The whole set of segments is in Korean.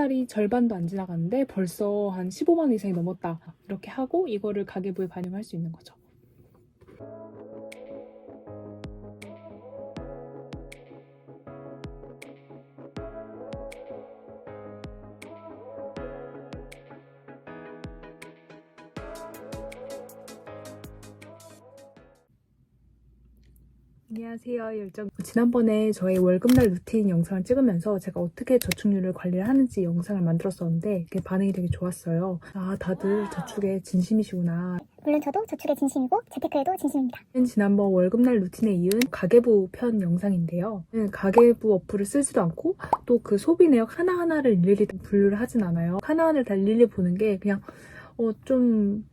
달이 절반도 안 지나갔는데 벌써 한 15만 원 이상이 넘었다. 이렇게 하고 이거를 가계부에 반영할 수 있는 거죠. 안녕하세요. 열정. 지난번에 저의 월급날 루틴 영상을 찍으면서 제가 어떻게 저축률을 관리를 하는지 영상을 만들었었는데 그게 반응이 되게 좋았어요. 아, 다들 저축에 진심이시구나. 물론 저도 저축에 진심이고 재테크에도 진심입니다. 지난번 월급날 루틴에 이은 가계부 편 영상인데요. 가계부 어플을 쓰지도 않고 또 그 소비 내역 하나하나를 일일이 분류를 하진 않아요. 하나하나를 다 일일이 보는 게 그냥 어, 좀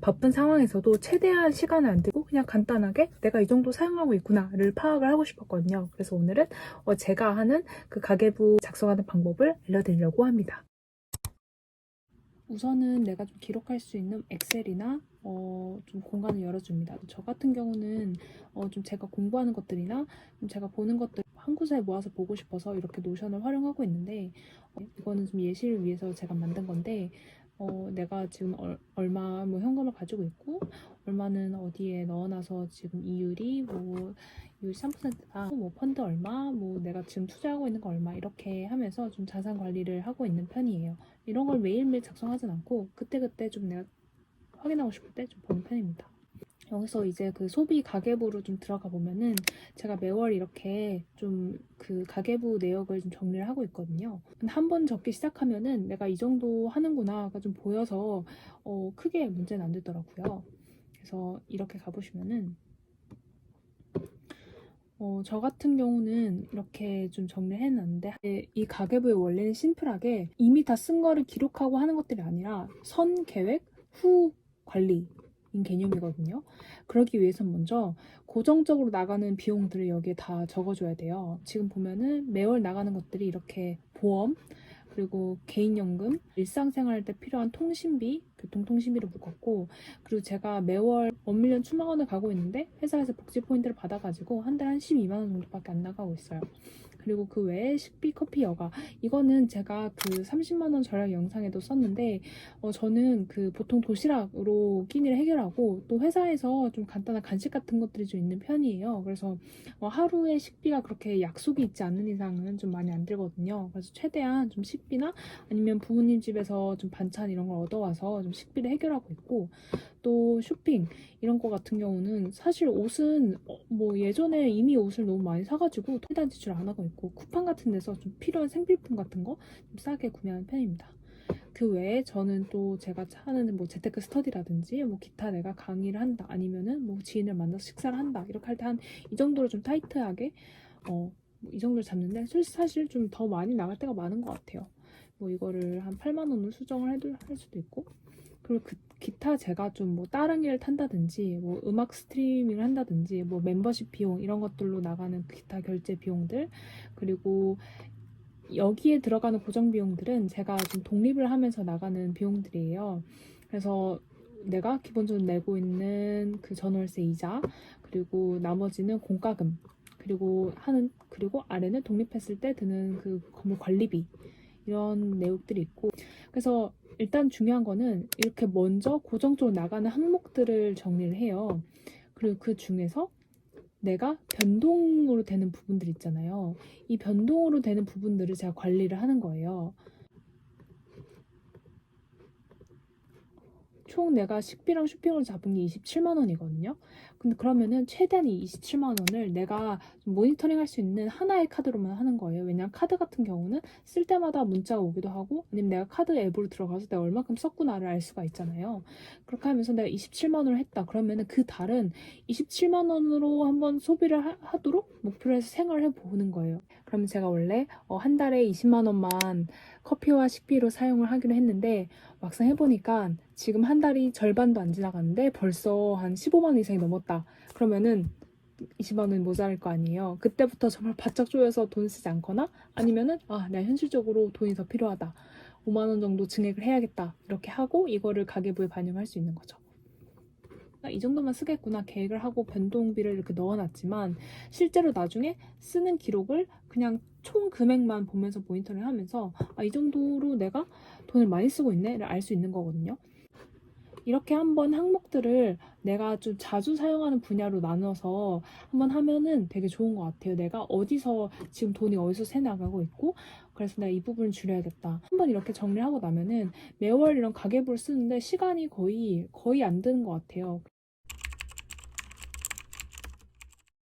바쁜 상황에서도 최대한 시간을 안 들고 그냥 간단하게 내가 이 정도 사용하고 있구나를 파악을 하고 싶었거든요. 그래서 오늘은 어, 제가 하는 그 가계부 작성하는 방법을 알려드리려고 합니다. 우선은 내가 좀 기록할 수 있는 엑셀이나 어, 좀 공간을 열어줍니다. 저 같은 경우는 어, 좀 제가 공부하는 것들이나 좀 제가 보는 것들 한 곳에 모아서 보고 싶어서 이렇게 노션을 활용하고 있는데 어, 이거는 좀 예시를 위해서 제가 만든 건데 어, 내가 지금 얼, 얼마 뭐 현금을 가지고 있고 얼마는 어디에 넣어놔서 지금 이율이 뭐 이율 3%다 뭐 펀드 얼마 뭐 내가 지금 투자하고 있는 거 얼마 이렇게 하면서 좀 자산 관리를 하고 있는 편이에요. 이런 걸 매일매일 작성하진 않고 그때그때 좀 내가 확인하고 싶을 때 좀 보는 편입니다. 여기서 이제 그 소비 가계부로 좀 들어가 보면은 제가 매월 이렇게 좀 그 가계부 내역을 좀 정리를 하고 있거든요. 한 번 적기 시작하면은 내가 이 정도 하는구나가 좀 보여서 어 크게 문제는 안 되더라고요. 그래서 이렇게 가보시면은 어, 저 같은 경우는 이렇게 좀 정리를 해놨는데 이 가계부의 원래는 심플하게 이미 다 쓴 거를 기록하고 하는 것들이 아니라 선 계획, 후 관리 인 개념이거든요. 그러기 위해선 먼저 고정적으로 나가는 비용들을 여기에 다 적어줘야 돼요. 지금 보면은 매월 나가는 것들이 이렇게 보험, 그리고 개인연금, 일상생활 때 필요한 통신비, 교통통신비를 묶었고, 그리고 제가 매월 원밀리언 추망원을 가고 있는데 회사에서 복지 포인트를 받아가지고 한 달에 한 12만 원 정도밖에 안 나가고 있어요. 그리고 그 외에 식비, 커피, 여가 이거는 제가 그 30만 원 절약 영상에도 썼는데 어, 저는 그 보통 도시락으로 끼니를 해결하고 또 회사에서 좀 간단한 간식 같은 것들이 좀 있는 편이에요. 그래서 어, 하루에 식비가 그렇게 약속이 있지 않는 이상은 좀 많이 안 들거든요. 그래서 최대한 좀 식비나 아니면 부모님 집에서 좀 반찬 이런 걸 얻어와서 좀 식비를 해결하고 있고 또 쇼핑 이런 거 같은 경우는 사실 옷은 어, 뭐 예전에 이미 옷을 너무 많이 사가지고 해단 지출 안 하고 있고 쿠팡 같은 데서 좀 필요한 생필품 같은 거 좀 싸게 구매하는 편입니다. 그 외에 저는 또 제가 하는 뭐 재테크 스터디라든지 뭐 기타 내가 강의를 한다 아니면은 뭐 지인을 만나서 식사를 한다 이렇게 할 때 한 이 정도로 좀 타이트하게 어 이 정도를 잡는데 사실 좀 더 많이 나갈 때가 많은 것 같아요. 뭐 이거를 한 8만 원을 수정을 해도 할 수도 있고 그리고 그 기타 제가 좀 뭐 다른 길을 탄다든지 뭐 음악 스트리밍을 한다든지 뭐 멤버십 비용 이런 것들로 나가는 기타 결제 비용들 그리고 여기에 들어가는 고정 비용들은 제가 좀 독립을 하면서 나가는 비용들이에요. 그래서 내가 기본적으로 내고 있는 그 전월세 이자 그리고 나머지는 공과금 그리고 하는 그리고 아래는 독립했을 때 드는 그 건물 관리비 이런 내용들이 있고 그래서 일단 중요한 거는 이렇게 먼저 고정적으로 나가는 항목들을 정리를 해요. 그리고 그 중에서 내가 변동으로 되는 부분들 있잖아요. 이 변동으로 되는 부분들을 제가 관리를 하는 거예요. 총 내가 식비랑 쇼핑을 잡은 게 27만 원이거든요. 근데 그러면은 최대한 이 27만 원을 내가 좀 모니터링 할 수 있는 하나의 카드로만 하는 거예요. 왜냐면 카드 같은 경우는 쓸 때마다 문자가 오기도 하고 아니면 내가 카드 앱으로 들어가서 내가 얼마큼 썼구나를 알 수가 있잖아요. 그렇게 하면서 내가 27만 원을 했다. 그러면은 그 달은 27만 원으로 한번 소비를 하, 도록 목표로 해서 생활을 해보는 거예요. 그러면 제가 원래 어, 한 달에 20만 원만 커피와 식비로 사용을 하기로 했는데 막상 해보니까 지금 한 달이 절반도 안 지나갔는데 벌써 한 15만 원 이상이 넘었다. 그러면은 20만 원이 모자랄 거 아니에요. 그때부터 정말 바짝 조여서 돈 쓰지 않거나 아니면은 아, 내가 현실적으로 돈이 더 필요하다. 5만 원 정도 증액을 해야겠다. 이렇게 하고 이거를 가계부에 반영할 수 있는 거죠. 이 정도만 쓰겠구나 계획을 하고 변동비를 이렇게 넣어놨지만 실제로 나중에 쓰는 기록을 그냥 총 금액만 보면서 모니터링 하면서 아, 이 정도로 내가 돈을 많이 쓰고 있네를 알 수 있는 거거든요. 이렇게 한번 항목들을 내가 좀 자주 사용하는 분야로 나눠서 한번 하면은 되게 좋은 것 같아요. 내가 어디서 지금 돈이 어디서 새 나가고 있고 그래서 내가 이 부분을 줄여야겠다. 한번 이렇게 정리를 하고 나면은 매월 이런 가계부를 쓰는데 시간이 거의 거의 안 드는 것 같아요.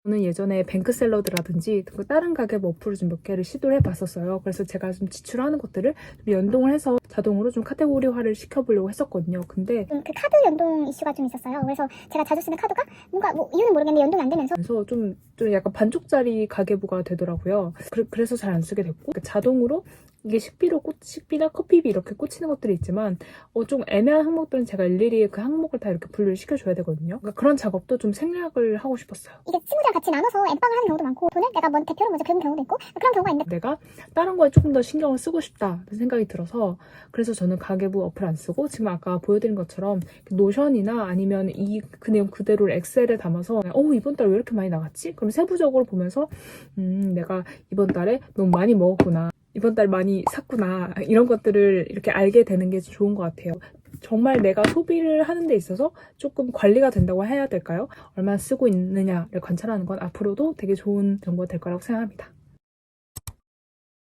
저는 예전에 뱅크샐러드라든지 그 다른 가계부 어플을 좀 몇 개를 시도를 해봤었어요. 그래서 제가 좀 지출하는 것들을 좀 연동을 해서 자동으로 좀 카테고리화를 시켜보려고 했었거든요. 근데 음, 그 카드 연동 이슈가 좀 있었어요. 그래서 제가 자주 쓰는 카드가 뭔가 뭐 이유는 모르겠는데 연동이 안 되면서 그래서 좀, 좀 약간 반쪽짜리 가계부가 되더라고요. 그, 래서 잘 안 쓰게 됐고 그 자동으로 이게 식비로 꽂, 식비나 커피비 이렇게 꽂히는 것들이 있지만 어, 좀 애매한 항목들은 제가 일일이 그 항목을 다 이렇게 분류를 시켜줘야 되거든요. 그러니까 그런 작업도 좀 생략을 하고 싶었어요. 이게 친구들이랑 같이 나눠서 엠빵을 하는 경우도 많고 돈을 내가 먼 대표로 먼저 긁는 경우도 있고 그런 경우가 있는데 내가 다른 거에 조금 더 신경을 쓰고 싶다는 생각이 들어서 그래서 저는 가계부 어플 안 쓰고 지금 아까 보여드린 것처럼 노션이나 아니면 이 그 내용 그대로 엑셀에 담아서 어 이번 달 왜 이렇게 많이 나갔지? 그럼 세부적으로 보면서 음 내가 이번 달에 너무 많이 먹었구나 이번 달 많이 샀구나 이런 것들을 이렇게 알게 되는 게 좋은 것 같아요. 정말 내가 소비를 하는 데 있어서 조금 관리가 된다고 해야 될까요? 얼마나 쓰고 있느냐를 관찰하는 건 앞으로도 되게 좋은 정보가 될 거라고 생각합니다.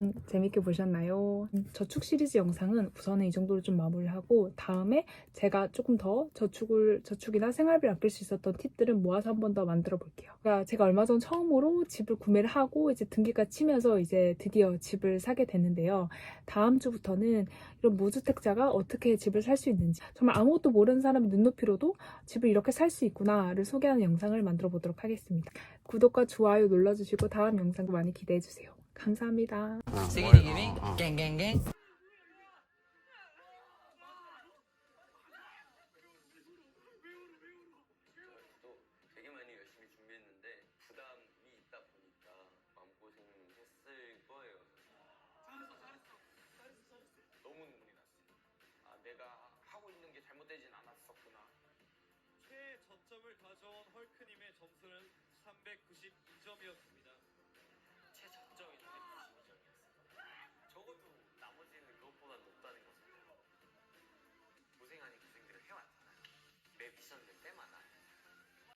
음, 재밌게 보셨나요? 음, 저축 시리즈 영상은 우선은 이 정도로 좀 마무리하고 다음에 제가 조금 더 저축을 저축이나 생활비를 아낄 수 있었던 팁들을 모아서 한 번 더 만들어 볼게요. 그러니까 제가 얼마 전 처음으로 집을 구매를 하고 이제 등기가 치면서 이제 드디어 집을 사게 됐는데요. 다음 주부터는 이런 무주택자가 어떻게 집을 살 수 있는지 정말 아무것도 모르는 사람의 눈높이로도 집을 이렇게 살 수 있구나를 소개하는 영상을 만들어 보도록 하겠습니다. 구독과 좋아요 눌러주시고 다음 영상도 많이 기대해 주세요. 감사합니다. 잘했어. 너무 눈물이 났어요. 아, 내가 하고 있는 게 잘못되진 않았었구나. 최저점을 가져온 헐크님의 점